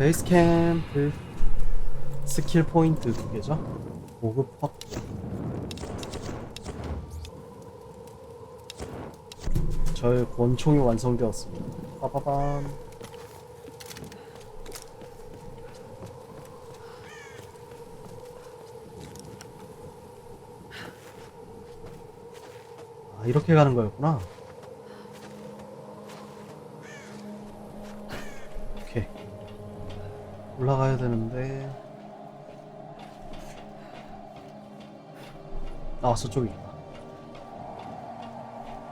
베이스 캠프 스킬 포인트 두 개죠. 보급 확보. 저의 권총이 완성되었습니다. 빠바밤. 아, 이렇게 가는 거였구나. 오케이. 올라가야 되는데. 아, 저쪽이구나.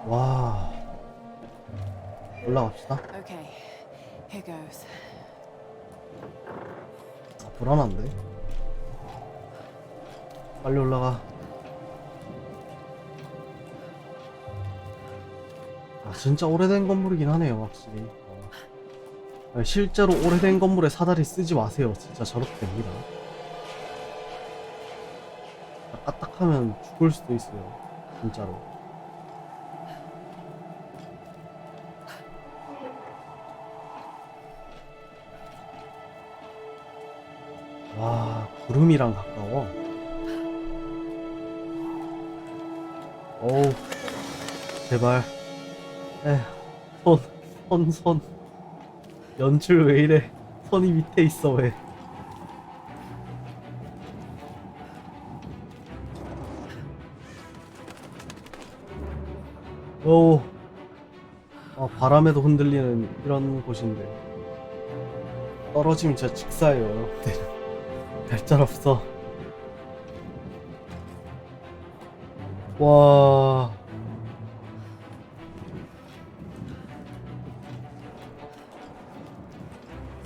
와. 올라갑시다. Okay, here goes. 아, 불안한데. 빨리 올라가. 아, 진짜 오래된 건물이긴 하네요, 확실히. 어. 아니, 실제로 오래된 건물에 사다리 쓰지 마세요. 진짜 저렇게 됩니다. 아, 까딱하면 죽을 수도 있어요. 진짜로. 와, 구름이랑 가까워. 어우, 제발. 에휴, 손, 손, 손. 연출 왜 이래? 손이 밑에 있어, 왜? 오, 아, 바람에도 흔들리는 이런 곳인데. 떨어지면 진짜 직사예요. 별짤 없어. 와.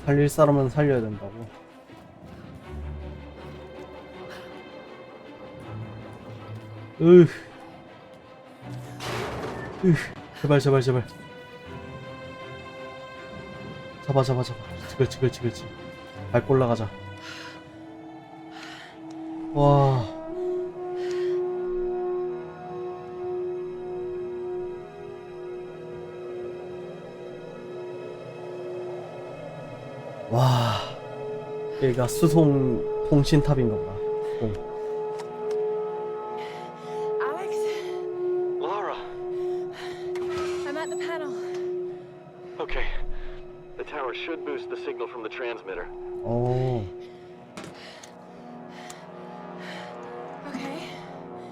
살릴 사람은 살려야 된다고. 으. 으. 제발 제발 제발. 잡아 잡아 잡아. 그렇지 그렇지 그렇지. 밟고 올라가자. 와. 와. 여기가 수송 통신탑인 건가? 어. Alex, Laura! I'm at the panel. Okay. The tower should boost the signal from the transmitter. 어. Okay.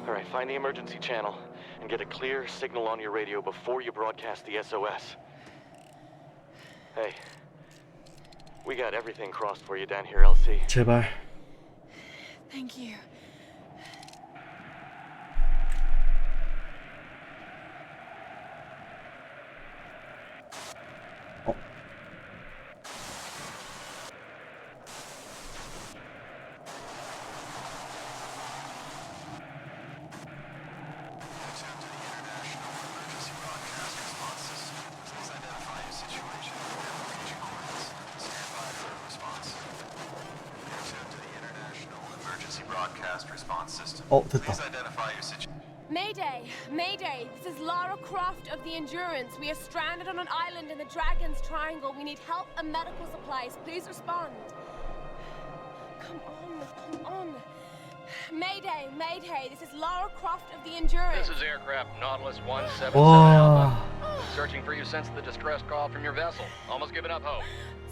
Alright, find the emergency channel and get a clear signal on your radio before you broadcast the SOS. Hey. we got everything crossed for you down here, LC. 제발. Thank you. response system. Oh, Please identify your situation. Mayday! Mayday! This is Lara Croft of the Endurance. We are stranded on an island in the Dragon's Triangle. We need help and medical supplies. Please respond. Come on, come on. Mayday, Mayday, this is Lara Croft of the Endurance. This is aircraft Nautilus 177 Alpha. Oh. Searching for you since the distress call from your vessel. Almost given up hope.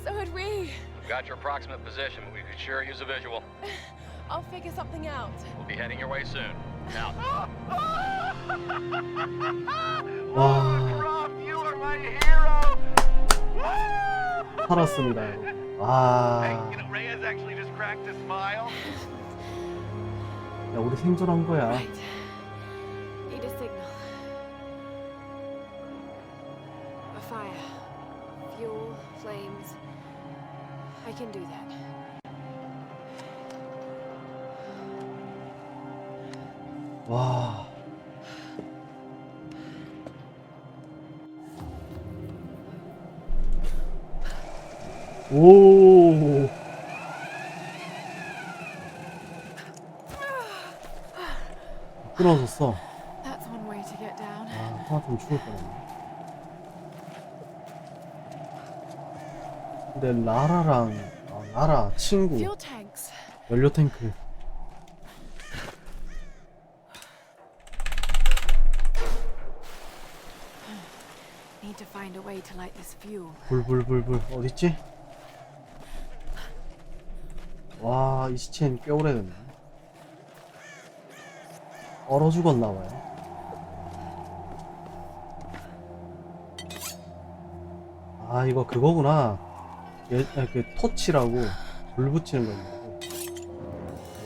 So had we. We've got your approximate position, but we could sure use a visual. I'll figure something out. We'll be heading your way soon. Out. 와. Rob, you are my hero! 살았습니다. Hey, 와. you know, Reyes actually just cracked a smile. 야, 우리 생존한 거야. Right. Need a signal. A fire. Fuel, flames. I can do that. 와. 오. 끊어졌어. That's one way to get down. 아, 하마터면 죽을 뻔했네. 근데 라라랑 아, 알아 친구. 연료 탱크 a way to light this fuel. 불불불불 어딨지? 와, 이 시체는 꽤 오래됐네. 얼어 죽었나 봐요. 아, 이거 그거구나. 예, 아, 그 토치라고 불 붙이는 건데.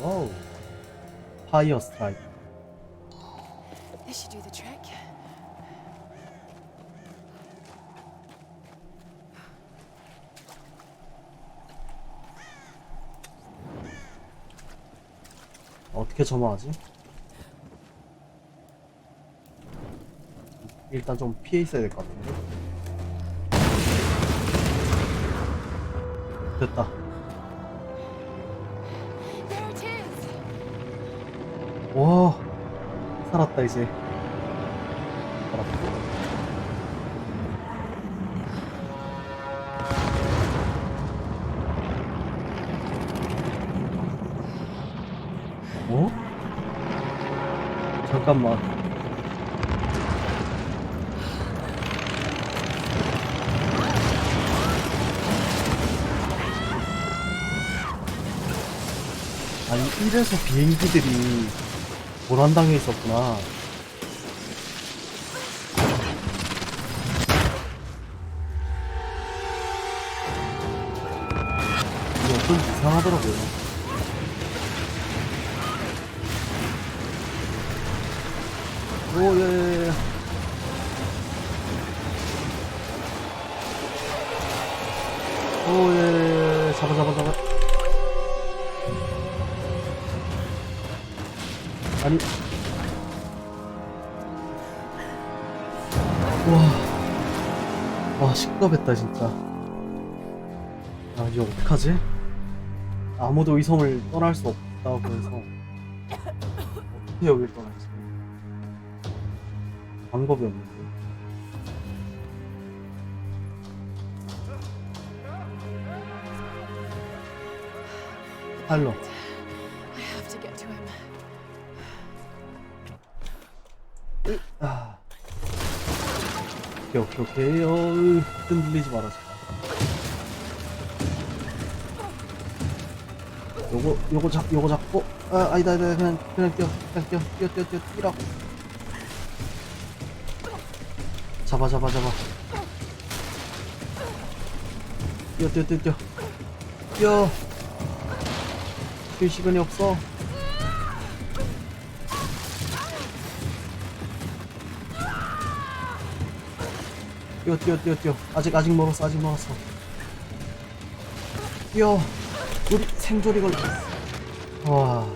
와우. 파이어 스트라이크. This should do the trick. 어떻게 점화하지? 일단 좀 피해 있어야 될 것 같은데. 됐다. 와, 살았다 이제. 잠깐만. 아니 이래서 비행기들이 고난당해 있었구나. 이게 어쩐지 이상하더라고요. 오, 예, 예, 예. 오, 예, 예, 예. 잡아, 잡아, 잡아. 아니. 와. 와, 시끄럽했다, 진짜. 아, 이제 어떡하지? 아무도 이 섬을 떠날 수 없다고 해서. 어떻게 여길 떠나지? 방법이 없는데. 팔로. I have to get to him. 아. 오케이 오케이 오케이 어우 흔들리지 제발 요거 요거 잡 요거 잡고 아 아니다 아니다 그냥 그냥 뛰어 그냥 뛰어 뛰어 뛰어 뛰어 뛰라고 잡아 잡아 잡아. 뛰어 뛰어 뛰어 뛰어. 뛰어. 뛸 시간이 없어. 뛰어 뛰어 뛰어 뛰어. 아직 아직 멀었어 아직 멀었어. 뛰어. 우리 생존이 걸려 와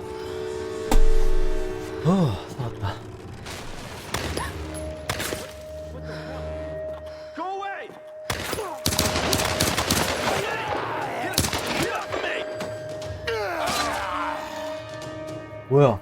뭐야?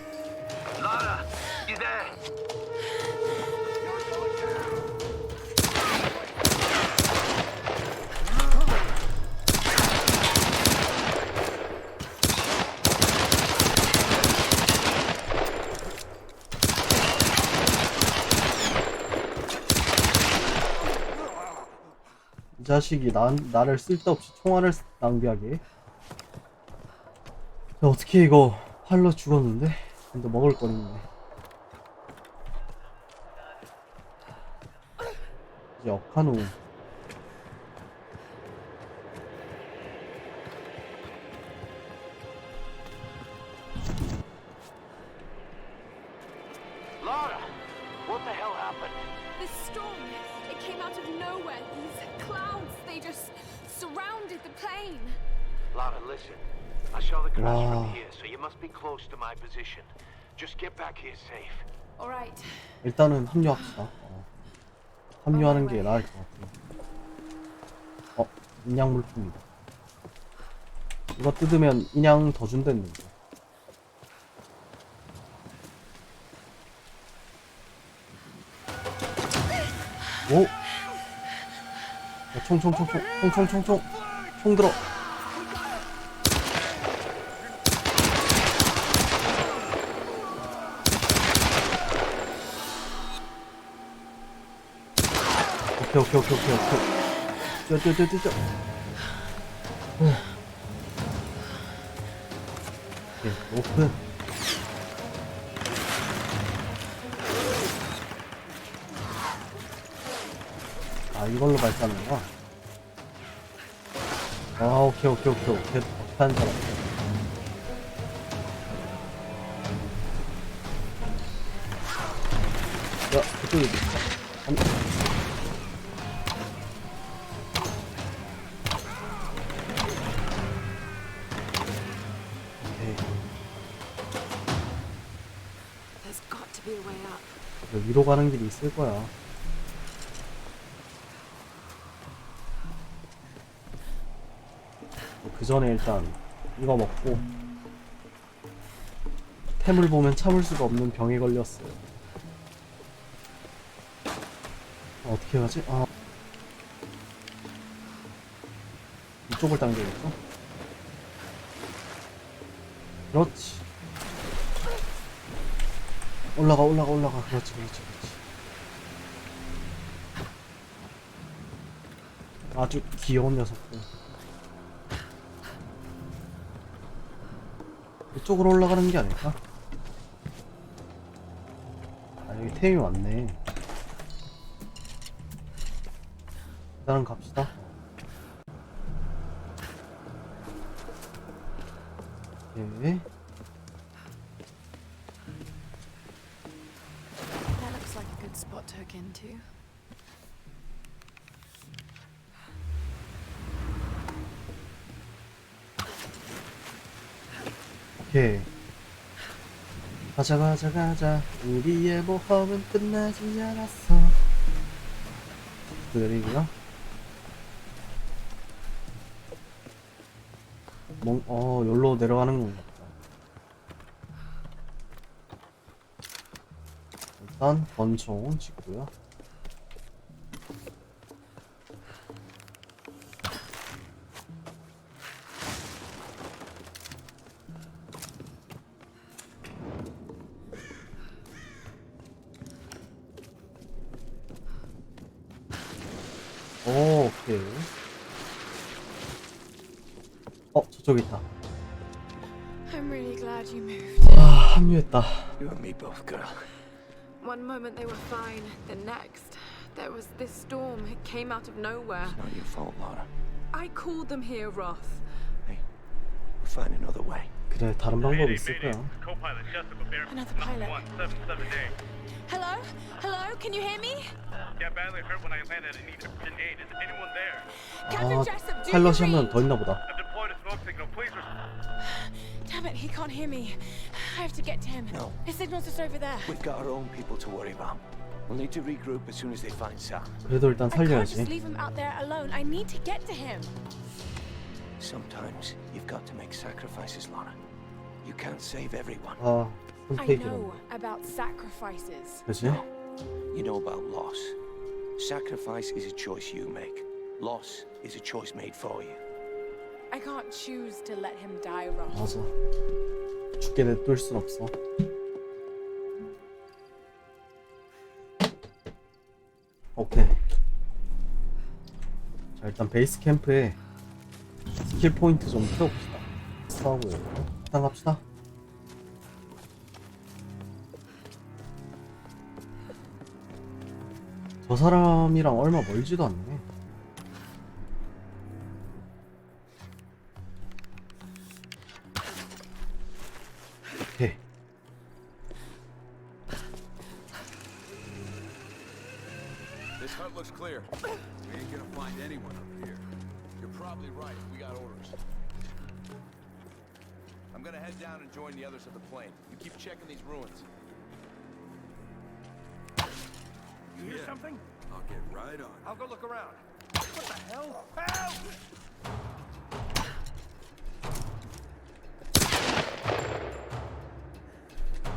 이 자식이 난, 나를 쓸데없이 총알을 낭비하게 야, 어떻게 이거 팔로 죽었는데? 근데 먹을 거 있네 이제 nowhere. These clouds, they just surrounded the plane. Lara, listen. I saw the crash from here, so you must be close to my position. Just get back here safe. All right. 일단은 합류합시다. 어. 합류하는 게 나을 것 같아. 어, 인양 물품이다. 이거 뜯으면 인양 더 준댔는데. 오! 총총총총 총총총총 총 들어 오케이 오케이 오케이 오케이 오케이. 뛰어 뛰어 뛰어 뛰어 후. 오케이 오픈. 아 이걸로 발사하는구나. 아 오케이 오케이 오케이 오케이. 못하는 사람. 야 그쪽에 있어 가는 길이 있을 거야 그 전에 일단 이거 먹고 템을 보면 참을 수가 없는 병에 걸렸어요 어떻게 하지? 아 이쪽을 당겨야겠어? 그렇지 올라가 올라가 올라가. 그렇지 그렇지 그렇지. 아주 귀여운 녀석들. 이쪽으로 올라가는 게 아닐까? 아 여기 템이 많네. 일단은 갑시다. 오 into. 오케이 가자 가자 가자. 우리의 모험은 끝나지 않았어. 내리고요. 뭐, 어 여기로 내려가는 건가 보다 일단 권총 찍고요 오, 오케이. 어, 저쪽에 있다. I'm really glad you moved. 아, 합류했다. You and me both, girl. One moment they were fine, the next, there was this storm. It came out of nowhere. Not your fault, Laura. I called them here, Roth. Hey, we'll find another way. 그래, 다른 방법이 있을 거야. Co-pilot Jessica Bear Another pilot. 177A. Hello? Hello? Can you hear me? Yeah, badly hurt when I landed and needed urgent aid. Is anyone there? Captain 아, Jessup, do you 파일럿이 한 명 read? 더 있나 보다. I've deployed a smoke signal. Please respond. Damn it, he can't hear me. I have to get to him. No. His signal's just over there. We've got our own people to worry about. We'll need to regroup as soon as they find Sam. 그래도 일단 I can't just 살려야지. leave him out there alone. I need to get to him. Sometimes you've got to make sacrifices, Laura. You can't save everyone. 아, I 선택이란. know about sacrifices. 그지? You know about loss. Sacrifice is a choice you make. Loss is a choice made for you. I can't choose to let him die, Roth. 맞아. 죽게 냅둘 순 없어. 오케이. 자, 일단 베이스 캠프에 스킬 포인트 좀 태워봅시다. 싸우고요. 일단 갑시다. 저 사람이랑 얼마 멀지도 않네. This hut looks clear. We ain't gonna find anyone up here. You're probably right. We got orders. I'm gonna head down and join the others of the plane. You keep checking these ruins. You hear Yeah. something? I'll get right on. I'll go look around. What the hell? Help!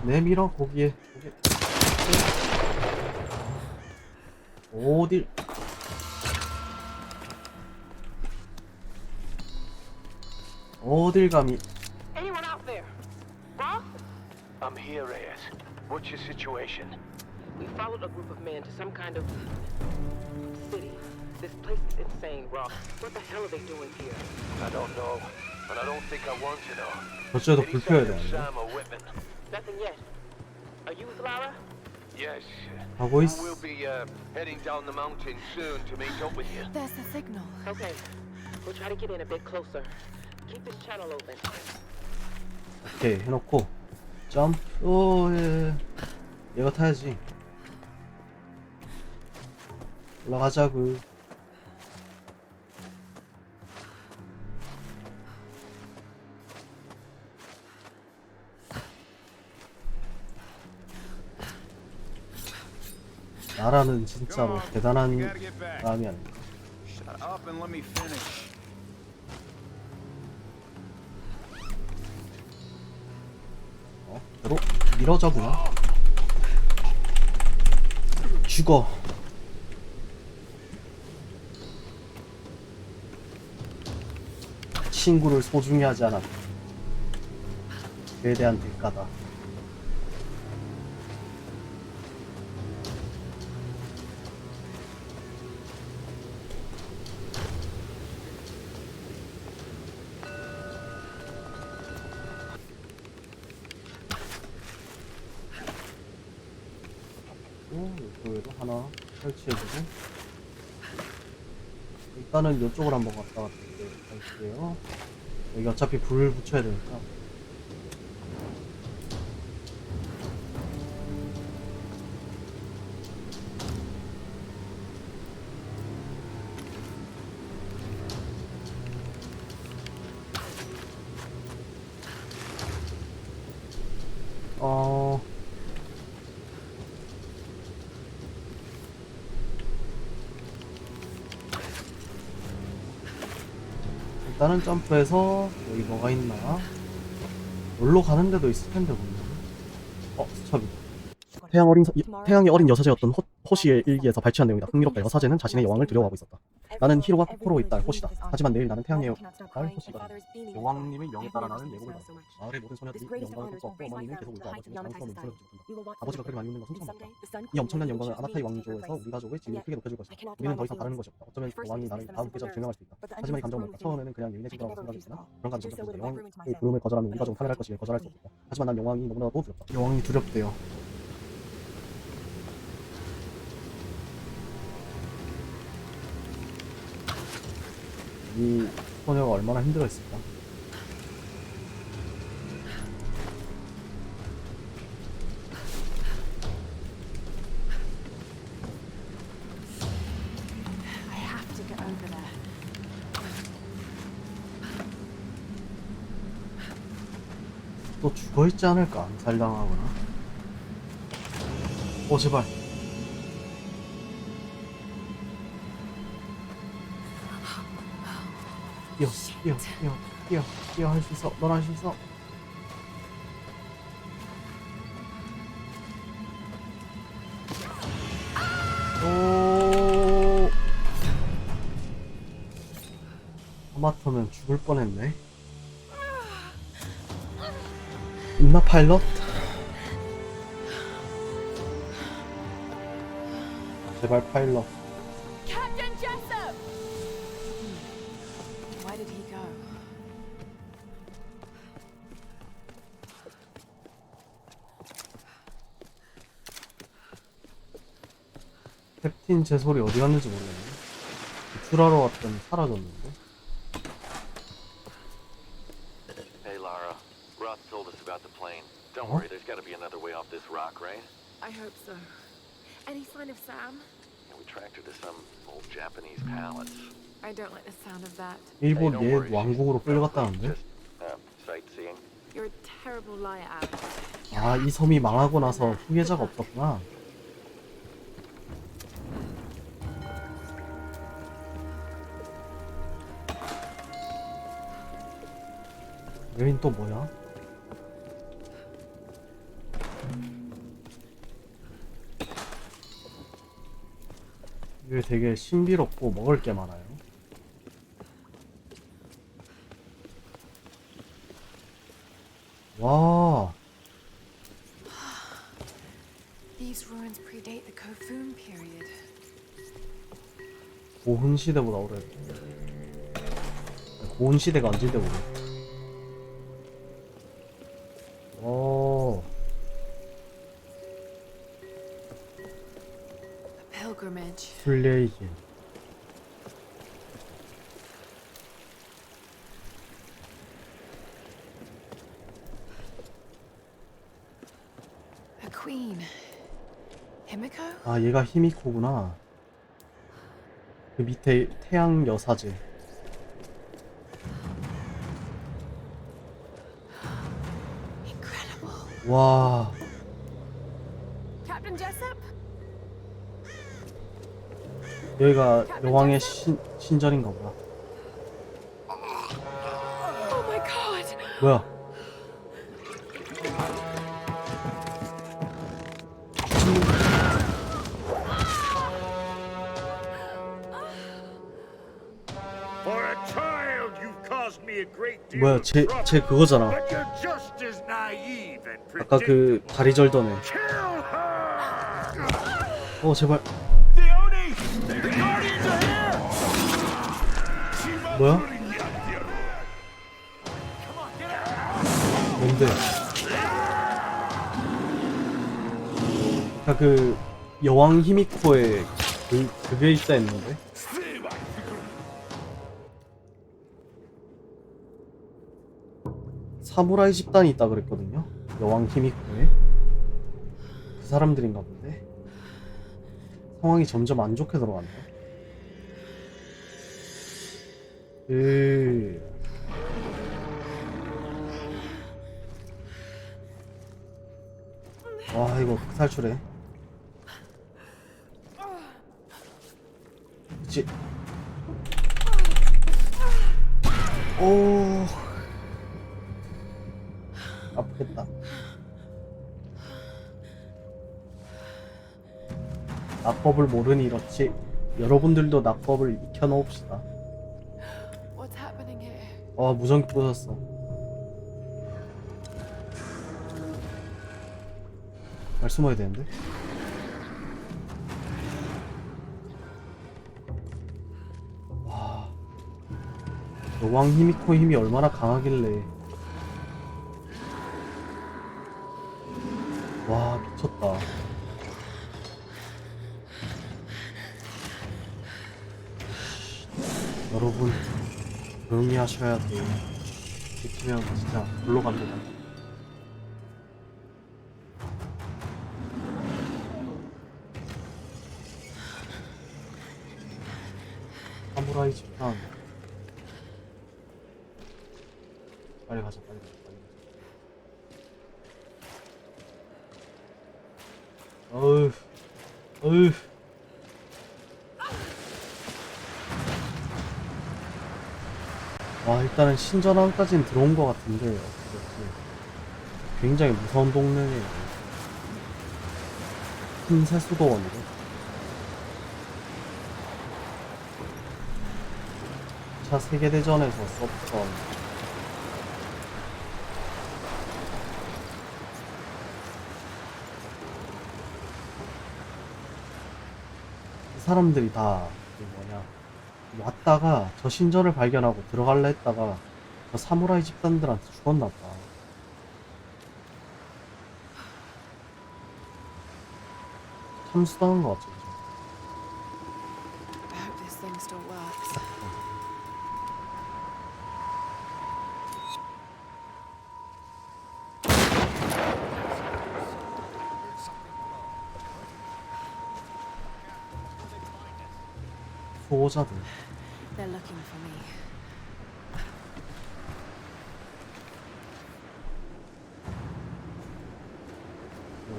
내밀어 고기에 고기. 어딜 어딜 감히 Anyone out there? Roth? I'm here, Reyes. What's your situation? We followed a group of men to some kind of City. This place is insane, Rock. What the hell are they doing here? I don't know, and I don't think I want to know. 저쪽에도 Any 불 켜야 sign of 되는데. Sam or Whitman? Nothing yet. Are you with Lara? Yes. 가고 있어. We'll be uh, heading down the mountain soon to meet up with you. There's the signal. Okay. We'll try to get in a bit closer. Keep this channel open. 오케이 해놓고 점프. 오 예. 얘가 타야지. 올라가자구. 나라는 진짜로 대단한 get back. 사람이 finish. 어? 바로 미러져구나. 죽어. 친구를 소중히 하지 않았다. 그에 대한 대가다. 일단은 이쪽으로 한번 갔다 갔다 갈게요. 여기 어차피 불 붙여야 되니까 일단은 점프해서 여기 뭐가 있나? 놀러 가는 데도 있을 텐데 보면. 어 수첩이 태양 어린 태양의 어린 여사제였던 호, 호시의 일기에서 발췌한 내용이다. 흥미롭다. 여사제는 자신의 여왕을 두려워하고 있었다. 나는 히로가 코코로의 딸 호시다 하지만 내일 나는 태양의 딸 호시가 여왕님의 명에 따라 나는 예복을 받았다 마을의 모든 소녀들이 이 영광을 볼 수 없고 어머니는 계속 울고 아버지는 장수와 눈물을 쏟아붓는다. 아버지가 그리 많이 웃는 것은 처음 봤다 이 엄청난 영광을 아마타이 왕조에서 우리 가족의 지위를 크게 높여줄 것이다. 우리는 더 이상 바라는 것이 없다. 어쩌면 여왕이 나를 다음 계절에 증명할 수 있다. 하지만 이 감정은 뭘까 처음에는 그냥 유인의 친구라고 생각했으나 그런 감정이 없었다 여왕의 부름을 거절하면 우리 가족은 파멸할 것이길 거절할 수 없다 하지만 난 여왕이 너무나도 두렵다. 여왕이 두렵대요 이 소녀가 얼마나 there. 또 죽어있지 않을까? 암살당하거나. 오 제발 뛰어 뛰어 뛰어 뛰어 뛰어 할 수 있어. 넌 할 수 있어. 오. 하마터면 죽을 뻔했네. 있나 파일럿? 제발 파일럿 캡틴 제 소리 어디 갔는지 모르겠네 구출하러 왔더니 사라졌는데 Hey, Lara. Roth told us about the plane. Don't worry, there's got to be another way off this rock, right? I hope so. Any sign of Sam? Yeah, we tracked her to some old Japanese palace. I don't like the sound of that. 일본 옛 왕국으로 끌려갔다는데 Just uh, sightseeing. You're a terrible liar, Alex. 아 이 섬이 망하고 나서 후계자가 없었구나 여긴 또 뭐야? 이게 되게 신비롭고 먹을 게 많아요. 와. 고훈 시대보다 오래. 고훈 시대가 언제인데 모르. 오, Himiko? 아, 얘가 히미코구나. 그 밑에 태양 여사제. 와, 여기가 여왕의 신, 신전인가 보다. Oh! 뭐야? 뭐야, 제. 제 그거잖아. 아까 그. 다리 절더네. 어, 제발. 뭐야? 뭔데? 아까 그 여왕 히미코에 그 그게 있다 했는데. 사무라이 집단이 있다 그랬거든요. 여왕 히미코에. 그 사람들인가 본데. 상황이 점점 안 좋게 들어간다. 으. 와 이거 탈출해. 그치. 오. 아프겠다. 낙법을 모르니 이렇지. 여러분들도 낙법을 익혀놓읍시다. Here? 와 무전기 부셨어. 말 숨어야 되는데. 와. 여왕 히미코 힘이 얼마나 강하길래. 와 미쳤다. 여러분 조용히 하셔야 돼요. 지키면 진짜 불로 갑니다. 와 일단은 신전항까지는 들어온 것 같은데 어떻게 굉장히 무서운 동네네요. 큰 세수도원이고 차 세계대전에서 썼던 이 사람들이 뭐냐 왔다가 저 신전을 발견하고 들어갈라 했다가 저 사무라이 집단들한테 죽었나 보다. 참수당한 것 같죠, works. 수호자들. They're looking for me.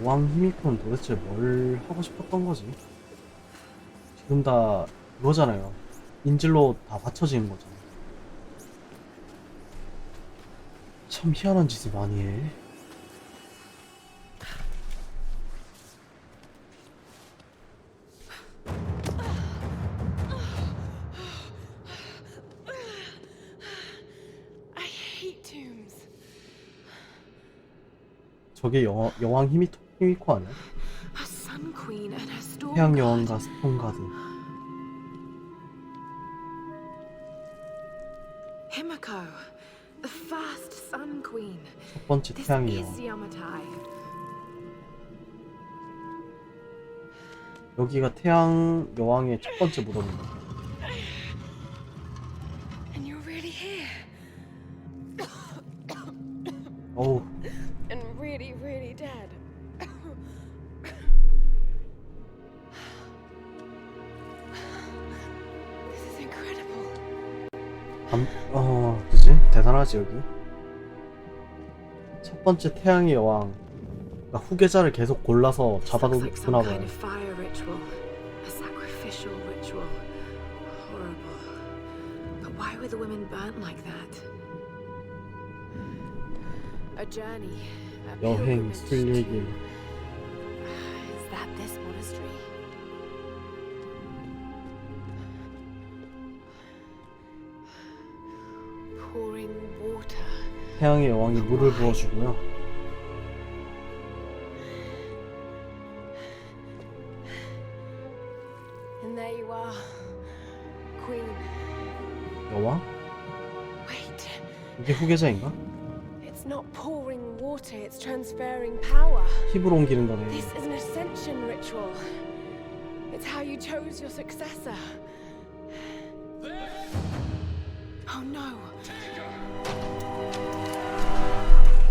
여왕 히미코는 도대체 뭘 하고 싶었던 거지? 지금 다 그거잖아요. 인질로 다 받쳐지는 거잖아. 참 희한한 짓을 많이 해. 저게 여왕, 여왕 히미, 히미코 아니야? 태양 여왕과 스톤 가드. 첫 번째 태양 여왕. 여기가 태양 여왕의 첫 번째 무덤입니다. 어우 대단하지 여기. 첫 번째 태양의 여왕. 그러니까 후계자를 계속 골라서 kind 봐요. of fire ritual. A sacrificial ritual. Horrible. But why were the women burnt like that? A journey. A 여행, pilgrimage 순례길. 태양의 여왕이 물을 부어주고요. 여왕? 이게 후계자인가? 힙을 옮기는 거네. This is an ascension ritual. It's how you chose your successor.